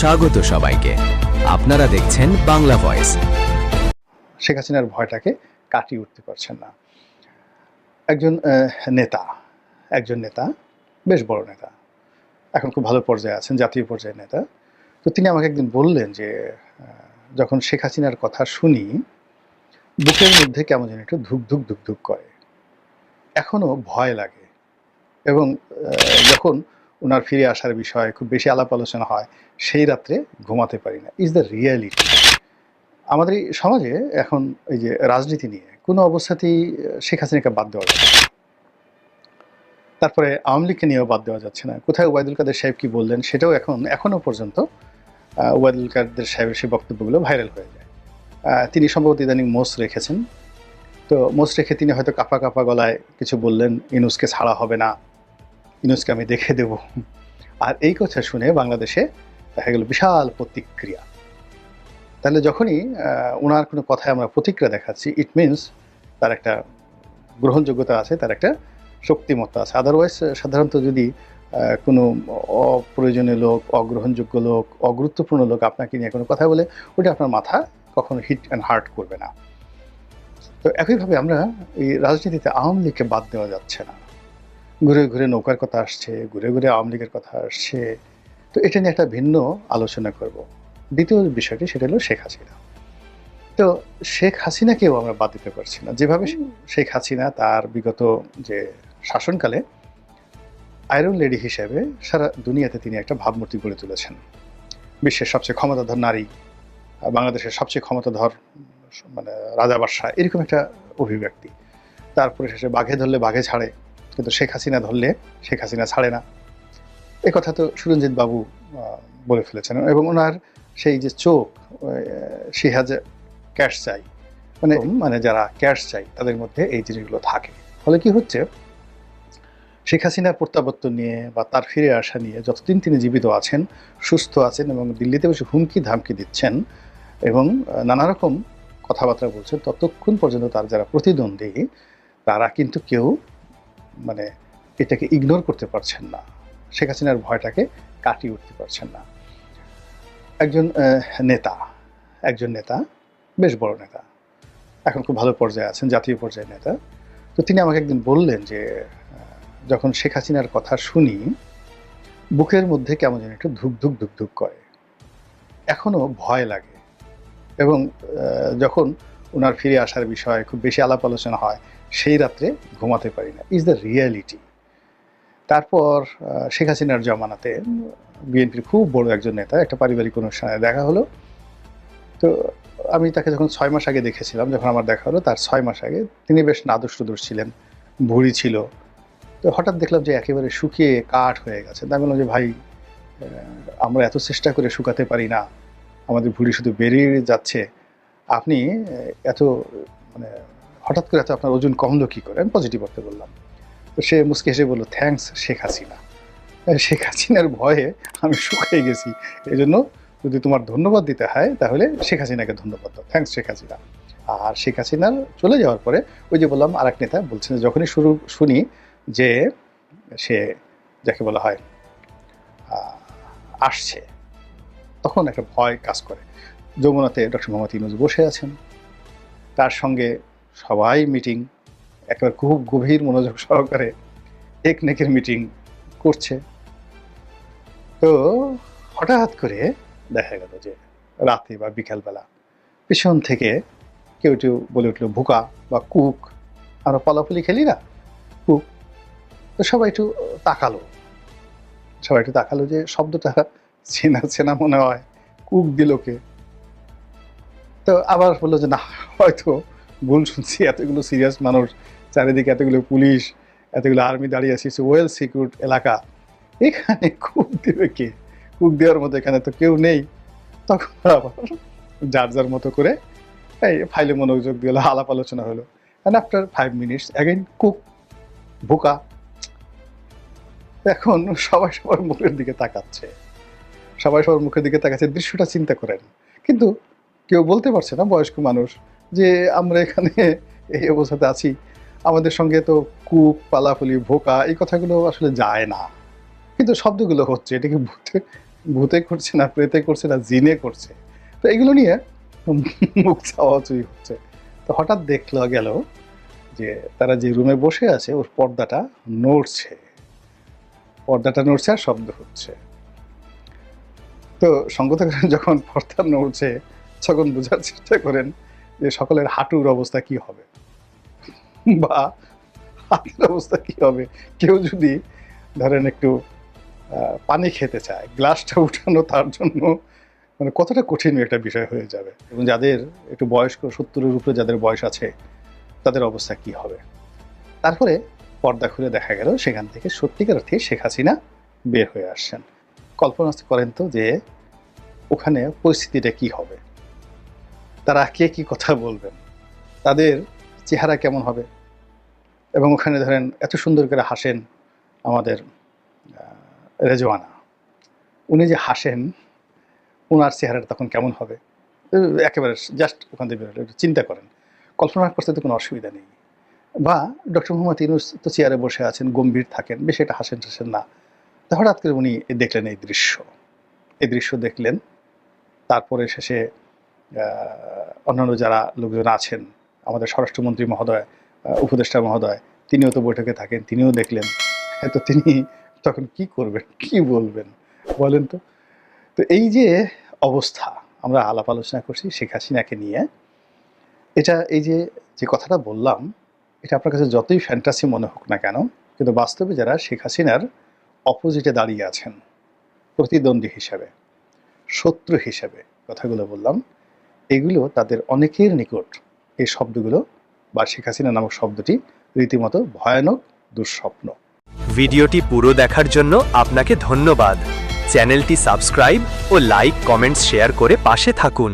স্বাগত সবাইকে। আপনারা দেখছেন বাংলা ভয়েস। শেখ হাসিনার ভয়টাকে কাটিয়ে উঠতে পারছেন না। একজন নেতা একজন নেতা, বেশ বড় নেতা, এখন খুব ভালো পর্যায়ে আছেন, জাতীয় পর্যায়ের নেতা। তো তিনি আমাকে একদিন বললেন যে যখন শেখ হাসিনার কথা শুনি, বুকের মধ্যে কেমন যেন একটু ধুক ধুক ধুক ধুক করে। এখনও ভয় লাগে এবং যখন ওনার ফিরে আসার বিষয়ে খুব বেশি আলাপ আলোচনা হয়, সেই রাত্রে ঘুমাতে পারি না। ইজ দ্য রিয়ালিটি আমাদের সমাজে এখন এই যে রাজনীতি নিয়ে কোনো অবস্থাতেই শেখ হাসিনাকে বাদ দেওয়া যাচ্ছে। তারপরে আওয়ামী লীগকে নিয়েও বাদ দেওয়া যাচ্ছে না। কোথায় ওবায়দুল কাদের সাহেব কি বললেন সেটাও এখন, এখনও পর্যন্ত ওবায়দুল কাদের সাহেবের সেই বক্তব্যগুলো ভাইরাল হয়ে যায়। তিনি সম্ভবত ইদানিং মোস রেখেছেন। তো মোস রেখে তিনি হয়তো কাপা কাপা গলায় কিছু বললেন ইনুসকে ছাড়া হবে না। ইনুসকে আমি দেখে দেব। আর এই কথা শুনে বাংলাদেশে দেখা গেল বিশাল প্রতিক্রিয়া। তাহলে যখনই ওনার কোনো কথায় আমরা প্রতিক্রিয়া দেখাচ্ছি ইট মিনস তার একটা গ্রহণযোগ্যতা আছে, তার একটা শক্তিমত্তা আছে। আদারওয়াইজ সাধারণত যদি কোনো অপ্রয়োজনীয় লোক, অগ্রহণযোগ্য লোক, অগুরুত্বপূর্ণ লোক আপনাকে নিয়ে কোনো কথা বলে ওটা আপনার মাথা কখনো হিট অ্যান্ড হার্ট করবে না। তো একইভাবে আমরা এই রাজনীতিতে আওয়ামী লীগকে বাদ দেওয়া যাচ্ছে না। ঘুরে ঘুরে নৌকার কথা আসছে ঘুরে ঘুরে আওয়ামী লীগের কথা আসছে। তো এটা নিয়ে একটা ভিন্ন আলোচনা করব। দ্বিতীয় বিষয়টি সেটা হলো শেখ হাসিনা। তো শেখ হাসিনাকেও আমরা বাদ দিতে পারছি না। যেভাবে শেখ হাসিনা তার বিগত যে শাসনকালে আয়রন লেডি হিসেবে সারা দুনিয়াতে তিনি একটা ভাবমূর্তি গড়ে তুলেছেন। বিশ্বের সবচেয়ে ক্ষমতাধর নারী বাংলাদেশের সবচেয়ে ক্ষমতাধর মানে রাজা বাদশাহ এরকম একটা অভিব্যক্তি। তারপরে শেষে বাঘে ধরলে বাঘে ছাড়ে। কিন্তু শেখ হাসিনা ধরলে শেখ হাসিনা ছাড়ে না। এ কথা তো সুরঞ্জিত বাবু বলে ফেলেছেন এবং ওনার সেই যে চোখ সে হ্যাজ ক্যাশ চাই। মানে মানে যারা ক্যাশ চাই তাদের মধ্যে এই জিনিসগুলো থাকে। ফলে কি হচ্ছে? শেখ হাসিনার প্রত্যাবর্তন নিয়ে বা তার ফিরে আসা নিয়ে যতদিন তিনি জীবিত আছেন সুস্থ আছেন এবং দিল্লিতে বসে হুমকি ধামকি দিচ্ছেন এবং নানা রকম কথাবার্তা বলছেন ততক্ষণ পর্যন্ত তার যারা প্রতিদ্বন্দ্বী তারা কিন্তু কেউ মানে এটাকে ইগনোর করতে পারছেন না। শেখ হাসিনার ভয়টাকে কাটিয়ে উঠতে পারছেন না। একজন নেতা একজন নেতা, বেশ বড় নেতা, এখন খুব ভালো পর্যায়ে আছেন, জাতীয় পর্যায়ের নেতা। তো তিনি আমাকে একদিন বললেন যে যখন শেখ হাসিনার কথা শুনি, বুকের মধ্যে কেমন যেন একটু ধুক ধুক ধুক ধুক করে। এখনও ভয় লাগে। এবং যখন ওনার ফিরে আসার বিষয়ে খুব বেশি আলাপ আলোচনা হয়, সেই রাত্রে ঘুমাতে পারি না। ইজ দ্য রিয়ালিটি তারপর শেখ হাসিনার জমানাতে বিএনপির খুব বড় একজন নেতা, একটা পারিবারিক অনুষ্ঠানে দেখা হলো। তো আমি তাকে যখন ছয় মাস আগে দেখেছিলাম, যখন আমার দেখা হলো, তার ছয় মাস আগে তিনি বেশ নাদুস টুদুস ছিলেন, ভুঁড়ি ছিল। তো হঠাৎ দেখলাম যে একেবারে শুকিয়ে কাঠ হয়ে গেছে। তাই বললাম যে, ভাই আমরা এত চেষ্টা করে শুকাতে পারি না। আমাদের ভুঁড়ি শুধু বেরিয়ে যাচ্ছে আপনি এত মানে হঠাৎ করে এত আপনার ওজন কমলো কী করে? আমি পজিটিভ করতে বললাম। তো সে মুসকে হেসে বলল থ্যাঙ্কস শেখ হাসিনা। শেখ হাসিনার ভয়ে আমি শুকিয়ে গেছি। এই জন্য যদি তোমার ধন্যবাদ দিতে হয়, তাহলে শেখ হাসিনাকে ধন্যবাদ দাও। থ্যাঙ্কস শেখ হাসিনা। আর শেখ হাসিনার চলে যাওয়ার পরে ওই যে বললাম আর এক নেতা বলছেন যখনই শুরু, শুনি যে সে, যাকে বলা হয় আসছে, তখন একটা ভয় কাজ করে। যমুনাতে ডক্টর মোহাম্মদ ইউনুস বসে আছেন। তার সঙ্গে সবাই মিটিং, একেবারে খুব গভীর মনোযোগ সহকারে একনেকের মিটিং করছে। তো হঠাৎ করে দেখা গেল যে রাতে বা বিকালবেলা পিছন থেকে কেউ কেউ বলে উঠল, ভুকা বা কুক, আমরা পলাপলি খেলি না? কুক। তো সবাই একটু তাকালো। সবাই একটু তাকালো যে শব্দটা চেনা চেনা মনে হয়। কুক দিল কে? তো আবার বলল যে, না, হয়তো ভুল শুনছি, এতগুলো সিরিয়াস মানুষ, চারিদিকে এতগুলো পুলিশ, এতগুলো আর্মি দাঁড়িয়ে আছে ওয়েল সিকিউর এলাকা। এখানে কুক দেবে কে? কুক দেওয়ার মতো এখানে তো কেউ নেই। তখন আবার যার যার মতো করে এই ফাইলে মনোযোগ দিয়ে আলাপ আলোচনা হলো। And after five minutes again cook, বোকা। এখন সবাই সবার মুখের দিকে তাকাচ্ছে। সবাই সবার মুখের দিকে তাকাচ্ছে, দৃশ্যটা চিন্তা করেন। কিন্তু কেউ বলতে পারছে না, বয়স্ক মানুষ, যে আমরা এখানে এই অবস্থাতে আছি। আমাদের সঙ্গে তো কুক পালাফুলি ভোকা, এই কথাগুলো আসলে যায় না। কিন্তু শব্দগুলো হচ্ছে এটা কি বুঝতে ভূতে করছে না, প্রেতে করছে না, জিনে করছে। তো এগুলো নিয়ে মুখ চাওয়াচুই হচ্ছে। তো হঠাৎ দেখল, গেল যে তারা যে রুমে বসে আছে, ওর পর্দাটা নড়ছে। পর্দাটা নড়ছে আর শব্দ হচ্ছে। তো সঙ্গত যখন পর্দা নড়ছে তখন বোঝার চেষ্টা করেন যে সকলের হাঁটুর অবস্থা কি হবে? বা হাতের অবস্থা কি হবে? কেউ যদি ধরেন একটু পানি খেতে চায়, গ্লাসটা উঠানো তার জন্য মানে কতটা কঠিন একটা বিষয় হয়ে যাবে। এবং যাদের একটু বয়স্ক, সত্তরের উপরে যাদের বয়স আছে, তাদের অবস্থা কি হবে? তারপরে পর্দা খুলে দেখা গেল, সেখান থেকে সত্যিকার অর্থে শেখ হাসিনা বের হয়ে আসছেন। কল্পনা করেন তো যে ওখানে পরিস্থিতিটা কি হবে? তারা কে কি কথা বলবেন তাদের চেহারা কেমন হবে? এবং ওখানে ধরেন এত সুন্দর করে হাসেন আমাদের রেজওয়ানা। উনি যে হাসেন ওনার চেহারাটা তখন কেমন হবে? একেবারে জাস্ট ওখান থেকে চিন্তা করেন। কল্পনা করতে তো কোনো অসুবিধা নেই। বা ডক্টর মোহাম্মদ ইউনুস তো চেয়ারে বসে আছেন, গম্ভীর থাকেন, বেশি একটা হাসেন টাসেন না। তো হঠাৎ করে উনি দেখলেন এই দৃশ্য। এই দৃশ্য দেখলেন, তারপরে শেষে অন্যান্য যারা লোকজন আছেন আমাদের স্বরাষ্ট্রমন্ত্রী মহোদয় উপদেষ্টা মহোদয় তিনিও তো বৈঠকে থাকেন তিনিও দেখলেন। হ্যাঁ, তো তিনি তখন কি করবেন কি বলবেন বলেন তো? তো এই যে অবস্থা আমরা আলাপ আলোচনা করছি শেখ হাসিনাকে নিয়ে। এটা এই যে যে কথাটা বললাম এটা আপনার কাছে যতই ফ্যান্টাসি মনে হোক না কেন কিন্তু বাস্তবে যারা শেখ হাসিনার অপোজিটে দাঁড়িয়ে আছেন প্রতিদ্বন্দ্বী হিসাবে শত্রু হিসাবে কথাগুলো বললাম এগুলো তাদের অনেকের নিকট। এই শব্দগুলো বা শেখ হাসিনা নামক শব্দটি রীতিমতো ভয়ানক, দুঃস্বপ্ন। ভিডিওটি পুরো দেখার জন্য আপনাকে ধন্যবাদ। চ্যানেলটি সাবস্ক্রাইব ও লাইক, কমেন্টস শেয়ার করে পাশে থাকুন।